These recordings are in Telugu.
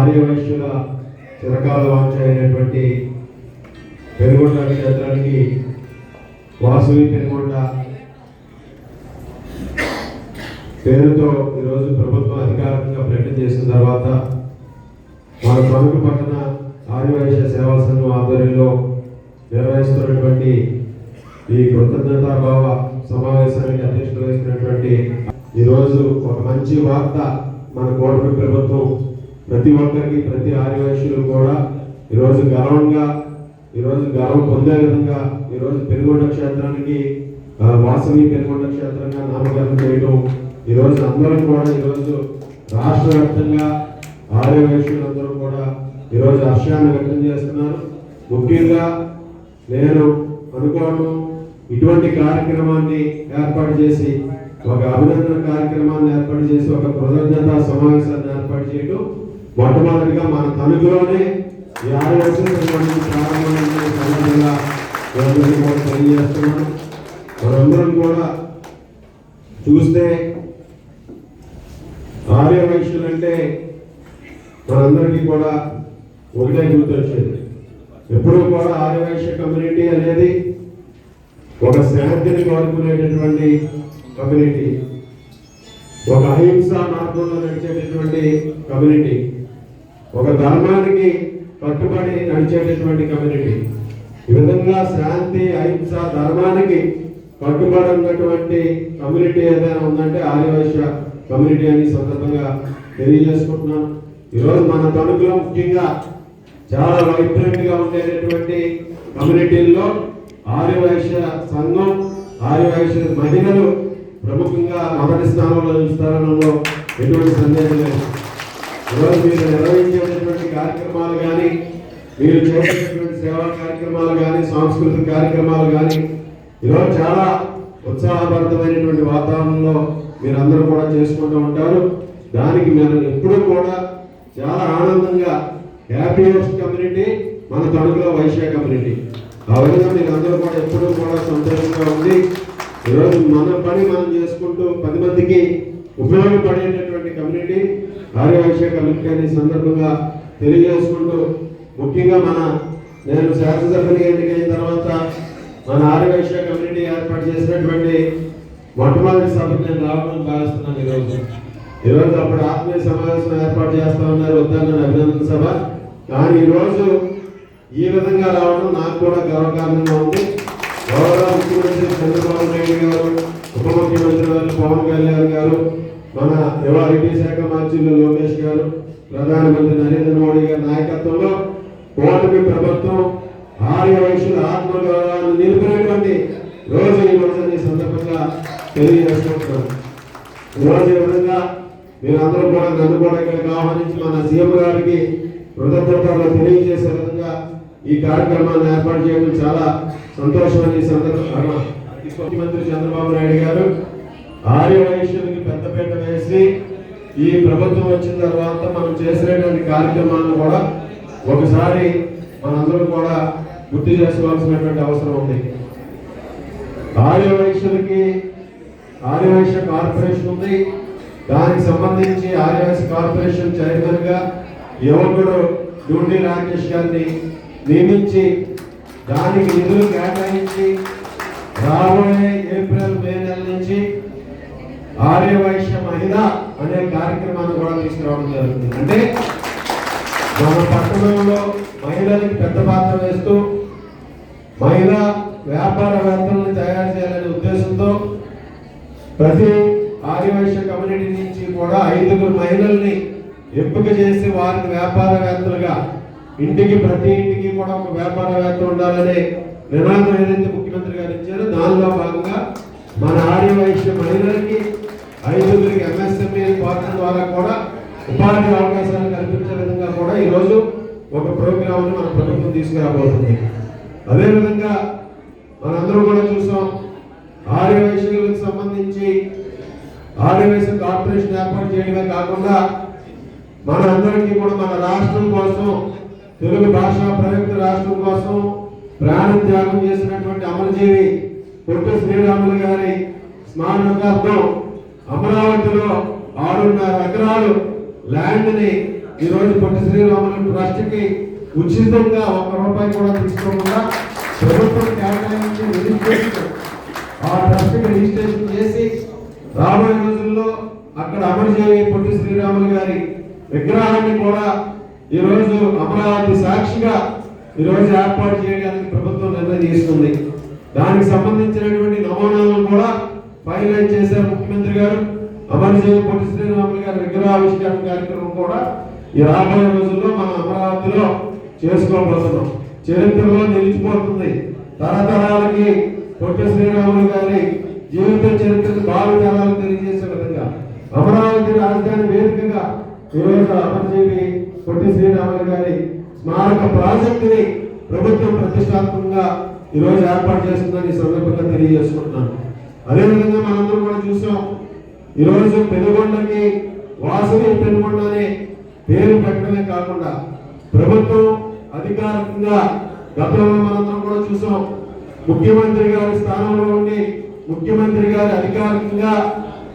ఆర్యవైశ్యుల చిరకాల వాంఛ అయినటువంటి పెనుగొండ క్షేత్రానికి వాసవి పెనుగొండ పేరుతో ఈరోజు ప్రభుత్వం అధికారికంగా ప్రకటన చేసిన తర్వాత మన తణుకు పట్టణ ఆర్యవైశ్య సేవా సంఘం ఆధ్వర్యంలో నిర్వహిస్తున్నటువంటి ఈ కృతజ్ఞతాభావ సమావేశానికి అధ్యక్షత వహిస్తున్నటువంటి ఈరోజు ఒక మంచి వార్త మన కూటమి ప్రభుత్వం ప్రతి ఒక్కరికి ప్రతి ఆదివాసులు కూడా ఈరోజు గర్వంగా ఈరోజు గర్వం పొందే విధంగా ఈరోజు పెనుగొండ క్షేత్రానికి వాసవి పెనుగొండ క్షేత్రంగా నామకరణం చేయడం ఈరోజు అందరం కూడా ఈరోజు రాష్ట్ర వ్యాప్తంగా ఆర్యవైశ్యులందరూ కూడా ఈరోజు హర్షాన్ని వ్యక్తం చేస్తున్నారు. ముఖ్యంగా నేను అనుకోవడం ఇటువంటి కార్యక్రమాన్ని ఏర్పాటు చేసి ఒక అభినందన కార్యక్రమాన్ని ఏర్పాటు చేసి ఒక కృతజ్ఞత సమావేశాన్ని ఏర్పాటు చేయడం మొట్టమొదటిగా మన తణుకులోనే ఈ సంబంధించి ప్రారంభమైన సందర్భంగా కూడా తెలియజేస్తున్నాను మనందరం కూడా చూస్తే ఆర్య వైశ్యులు అంటే మనందరికీ కూడా ఒకటే గుర్తొచ్చేది. ఎప్పుడూ కూడా ఆర్యవైశ్య కమ్యూనిటీ అనేది ఒక శాంతిని కోరుకునేటటువంటి కమ్యూనిటీ. ఒక అహింస మార్గంలో నడిచేటటువంటి కమ్యూనిటీ. ఒక ధర్మానికి కట్టుబడి నడిచేటటువంటి కమ్యూనిటీ. ఈ విధంగా శాంతి అహింస ధర్మానికి కట్టుబడి ఉన్నటువంటి కమ్యూనిటీ ఏదైనా ఉందంటే ఆర్యవైశ్య కమ్యూనిటీ అని సందర్భంగా తెలియజేసుకుంటున్నాను ఈరోజు మన తణుకులో ముఖ్యంగా చాలా వైబ్రెంట్గా ఉండేటటువంటి కమ్యూనిటీల్లో ఆర్యవైశ్య సంఘం ఆర్యవైశ్య మహిళలు ప్రముఖంగా మొదటి స్థానంలో నిలుస్తారనడంలో ఎటువంటి సందేహం లేదు. ఈరోజు మీరు నిర్వహించేటటువంటి కార్యక్రమాలు కానీ మీరు చేసేటటువంటి సేవా కార్యక్రమాలు కానీ సాంస్కృతిక కార్యక్రమాలు కానీ ఈరోజు చాలా ఉత్సాహభరితమైనటువంటి వాతావరణంలో మీరందరూ కూడా చేసుకుంటూ ఉంటారు. దానికి మీరు ఎప్పుడూ కూడా చాలా ఆనందంగా హ్యాపీయెస్ట్ కమ్యూనిటీ మన తణుకులో వైశ్య కమ్యూనిటీ. ఆ విధంగా మీరు అందరూ కూడా ఎప్పుడూ కూడా సంతోషంగా ఉంది ఈరోజు మన పని మనం చేసుకుంటూ పది మందికి ఉపయోగపడేటటువంటి కమ్యూనిటీ ఆర్యవైశ్య ముఖ్యాన్ని అనే సందర్భంగా తెలియజేసుకుంటూ ముఖ్యంగా మన నేను శాసనసభ్యుని ఎన్నికైన తర్వాత మన ఆర్యవైశ్య కమ్యూనిటీ ఏర్పాటు చేసినటువంటి మొట్టమొదటి సభకు నేను రావడం భావిస్తున్నాను ఈరోజు. ఈరోజు అప్పుడు ఆత్మీయ సమావేశం ఏర్పాటు చేస్తా ఉన్నారు వద్దన్న అభినందన సభ. కానీ ఈరోజు ఈ విధంగా రావడం నాకు కూడా గర్వకారణంగా ఉంది. గౌరవ ముఖ్యమంత్రి చంద్రబాబు నాయుడు గారు ఉప ముఖ్యమంత్రి గారు పవన్ కళ్యాణ్ గారు మన యువ ఐటీ శాఖ మంత్రులు లోకేష్ గారు ప్రధానమంత్రి నరేంద్ర మోడీ గారి నాయకత్వంలో ఓటమి ప్రభుత్వం ఆర్య వైశ్యుల ఆత్మగౌరవాన్ని నిలిపినటువంటి రోజు ఈ రోజు సందర్భంగా తెలియజేసుకుంటున్నాను ఈరోజు ఈ విధంగా మీరందరూ కూడా నన్ను కూడా ఇక్కడికి ఆహ్వానించి మన సీఎం గారికి కృతజ్ఞతలు తెలియజేసే విధంగా ఈ కార్యక్రమాన్ని ఏర్పాటు చేయడం చాలా సంతోషమని ఈ సందర్భంగా ముఖ్యమంత్రి చంద్రబాబు నాయుడు గారు ఆర్య వైశ్యులకి పెద్దపీట వేసి ఈ ప్రభుత్వం వచ్చిన తర్వాత మనం చేసినటువంటి కార్యక్రమాలను కూడా ఒకసారి మనందరం కూడా గుర్తు చేసుకోవాల్సినటువంటి అవసరం ఉంది. ఆర్య వైశ్యులకి ఆర్యవైశ్య కార్పొరేషన్ ఉంది. దానికి సంబంధించి ఆర్యవైశ్య కార్పొరేషన్ చైర్మన్గా యువకుడు డ్యూటీ రాకేష్ గారిని నియమించి దానికి నిధులు కేటాయించి రాబోయే ఏప్రిల్ మే నెల నుంచి ఆర్యవైశ్య మహిళ అనే కార్యక్రమాన్ని కూడా తీసుకురావడం జరుగుతుంది. అంటే మన పట్టణంలో మహిళలకు పెద్ద పాత్ర వేస్తూ మహిళా వ్యాపారవేత్తలను తయారు చేయాలనే ఉద్దేశంతో ప్రతి ఆదివాసీ కమ్యూనిటీ నుంచి కూడా ఐదుగురు మహిళల్ని ఎంపిక చేసి వారిని వ్యాపారవేత్తలుగా ఇంటికి ప్రతి ఇంటికి కూడా ఒక వ్యాపారవేత్త ఉండాలనే నినాదం ఏదైతే ముఖ్యమంత్రి గారు ఇచ్చారో దానిలో భాగంగా మన ఆర్యవైశ్య మహిళలకి ఐదుగురికి ఎంఎస్ఎంఈ పార్టీ ద్వారా కూడా ఉపాధి అవకాశాలు కల్పించే విధంగా కూడా ఈరోజు ఒక ప్రోగ్రామ్ మన ప్రభుత్వం తీసుకురాబోతుంది. అదేవిధంగా మనందరూ కూడా చూసాం ఆర్యవైశ్యులకు సంబంధించి ఆర్యవైశ్య కార్పొరేషన్ ఏర్పాటు చేయడమే కాకుండా మన అందరికీ కూడా మన రాష్ట్రం కోసం తెలుగు భాషా ప్రయుక్త రాష్ట్రం కోసం ప్రాణ త్యాగం చేసినటువంటి అమరజీవి పొట్టు శ్రీరాములు గారి స్మారకార్థం అమరావతిలో ఆరున్నర ఎకరాలు ల్యాండ్ని ఈ రోజు పొట్టి శ్రీరాములు ట్రస్ట్కి ఉచితంగా ఒక రూపాయి కూడా తీసుకోకుండా ప్రభుత్వం కేటాయించి రిజిస్ట్రేషన్ ఆ ట్రస్ట్కి రిజిస్ట్రేషన్ చేసి రాబోయే రోజుల్లో అక్కడ అమలు చేయే పొట్టి శ్రీరాములు గారి విగ్రహాన్ని కూడా ఈ రోజు అమరావతి సాక్షిగా ఈ ఏర్పాటు చేయడానికి ప్రభుత్వం నిర్ణయం తీసుకుంది. దానికి సంబంధించినటువంటి నమూనాలను కూడా ఫైనలైజ్ చేశారు ముఖ్యమంత్రి గారు అమరజీవి పొట్టి శ్రీరాములు గారి విగ్రహావిష్కరణ కార్యక్రమం కూడా ఈ రాబోయే రోజుల్లో మన అమరావతిలో చేసుకోబోతున్నాం. చరిత్రలో నిలిచిపోతుంది. తరతరాలకి పొట్టి శ్రీరాములు గారి జీవిత చరిత్రను భావితరాలు తెలియజేసే విధంగా అమరావతి రాజధాని వేదికగా ఈరోజు అమరజీవి పొట్టి శ్రీరాములు గారి స్మారక ప్రాజెక్టుని ప్రభుత్వం ప్రతిష్టాత్మకంగా ఈరోజు ఏర్పాటు చేస్తుందని ఈ సందర్భంగా తెలియజేసుకుంటున్నాను. అదేవిధంగా మనందరం కూడా చూసాం. ఈరోజు పెనుగొండకి వాసవి పెనుగొండ అనే పేరు పెట్టడమే కాకుండా ప్రభుత్వం అధికారికంగా గతంలో మనందరం కూడా చూసాం. ముఖ్యమంత్రి గారి స్థానంలో ఉండి ముఖ్యమంత్రి గారి అధికారికంగా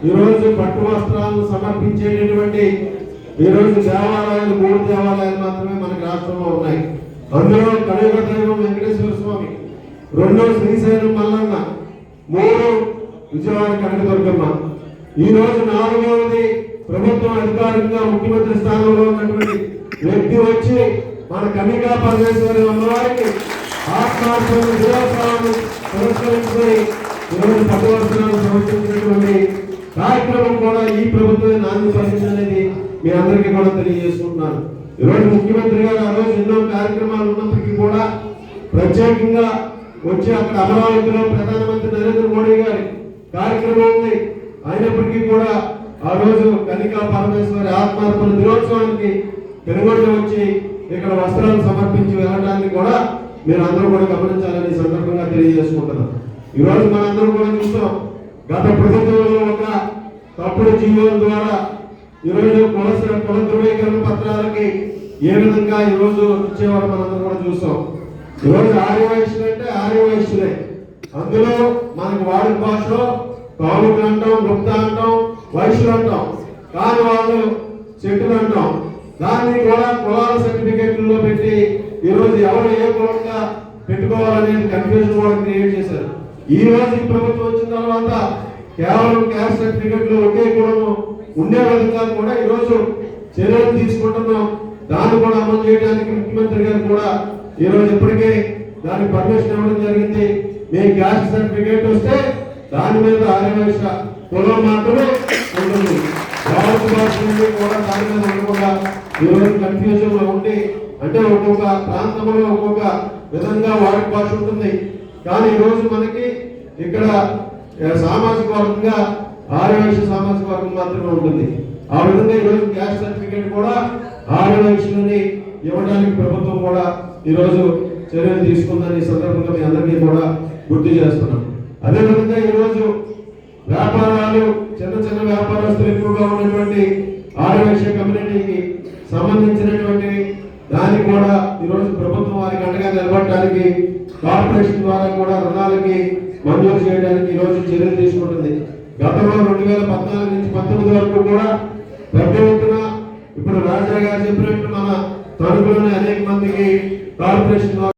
ఈరోజు పట్టు వస్త్రాలను సమర్పించేటటువంటి ఈరోజు దేవాలయాలు మూడు దేవాలయాలు మాత్రమే మనకి రాష్ట్రంలో ఉన్నాయి. అందులో కళయుగ దైవం వెంకటేశ్వర స్వామి రెండో శ్రీశైలం మల్లన్న మూడు విజయవాడ కనకదుర్గమ్మ ఈ రోజు నాలుగవది ప్రభుత్వం అధికారికంగా ముఖ్యమంత్రి స్థానంలో ఉన్నటువంటి వ్యక్తి వచ్చి మన కన్నికా పరమేశ్వరి అమ్మవారికి ఆత్మార్పణ దినోత్సవాన్ని పురస్కరించుకొని ఈరోజు పట్టువస్త్రాలను సమర్పించినటువంటి కార్యక్రమం కూడా ఈ ప్రభుత్వం నాంది పలికింది అనేది మీ అందరికీ కూడా తెలియజేసుకుంటున్నాను. ఈరోజు ముఖ్యమంత్రి గారు ఆ రోజు ఎన్నో కార్యక్రమాలు ఉన్నప్పటికీ కూడా ప్రత్యేకంగా వచ్చి అక్కడ అమరావతిలో ప్రధానమంత్రి నరేంద్ర మోడీ అయినప్పటికీ కూడా ఆ రోజు కనికా పరమేశ్వరి ఆత్మార్పణ దినోత్సవానికి పెనుగొండ వచ్చి ఇక్కడ వస్త్రాలు సమర్పించి వెళ్ళడానికి కూడా మీరు అందరూ కూడా గమనించాలని సందర్భంగా తెలియజేసుకుంటున్నాం. ఈ రోజు మనందరం కూడా చూస్తాం. గత ప్రభుత్వంలో ఒక తప్పుడు జీవోల ద్వారా ఈరోజు కుల కుల ధృవీకరణ పత్రాలకి ఏ విధంగా ఈ రోజు ఇచ్చేవారు మనందరం కూడా చూస్తాం. ఈరోజు ఆర్యవైశ్యులు అంటే ఆర్యవైశ్యులే. అందులో మనకు వాడి భాషలో కావులు అంటాం గుప్త అంటాం వైశ్యులు అంటాం కాని వాళ్ళు చెట్టులు అంటాం దాన్ని కూడా కులాల సర్టిఫికెట్లో పెట్టి ఈరోజు ఎవరు ఏ కులంగా పెట్టుకోవాలనే కన్ఫ్యూజన్ కూడా క్రియేట్ చేశారు. ఈ రోజు ఈ ప్రభుత్వం వచ్చిన తర్వాత కేవలం క్యాస్ట్ సర్టిఫికెట్లు ఒకే కులము ఉండే విధంగా కూడా ఈరోజు చర్యలు తీసుకుంటున్నాం. దాన్ని కూడా అమలు చేయడానికి ముఖ్యమంత్రి గారు కూడా ఈరోజు ఇప్పటికే దానికి పర్మిషన్ ఇవ్వడం జరిగింది. మీ క్యాస్ట్ సర్టిఫికేట్ వస్తే దాని మీద ఆర్యవేశ కులం మాత్రమే ఉంటుంది. భారత భాష నుండి కూడా దాని మీద ఉండకుండా ఈరోజు రోజు కన్ఫ్యూజన్లో ఉండి అంటే ఒక్కొక్క ప్రాంతంలో ఒక్కొక్క విధంగా వాడి భాష ఉంటుంది. కానీ ఈరోజు మనకి ఇక్కడ సామాజిక వర్గంగా ఆర్యవేశ సామాజిక వర్గం మాత్రమే ఉంటుంది. ఆ విధంగా ఈ రోజు క్యాస్ట్ సర్టిఫికేట్ కూడా ఆర్యవైశ్యులని ఇవ్వడానికి ప్రభుత్వం కూడా ఈరోజు చర్యలు తీసుకుందని సందర్భంగా మీ అందరికీ కూడా గుర్తు చేస్తున్నాం. అదేవిధంగా ఈరోజు వ్యాపారాలు చిన్న చిన్న వ్యాపారస్తులు ఎక్కువగా ఉన్నటువంటి ఆర్యవైశ్య కమ్యూనిటీకి సంబంధించినటువంటి దానికి కూడా ఈరోజు ప్రభుత్వం వారికి అండగా నిలబడటానికి కార్పొరేషన్ ద్వారా కూడా రుణాలకి మంజూరు చేయడానికి ఈరోజు చర్యలు తీసుకుంటుంది. గతంలో రెండు వేల పద్నాలుగు నుంచి పంతొమ్మిది వరకు కూడా పెద్ద ఎత్తున ఇప్పుడు రాజా గారు చెప్పినట్టు మన తణుకులోని అనేక మందికి కార్పొరేషన్ ద్వారా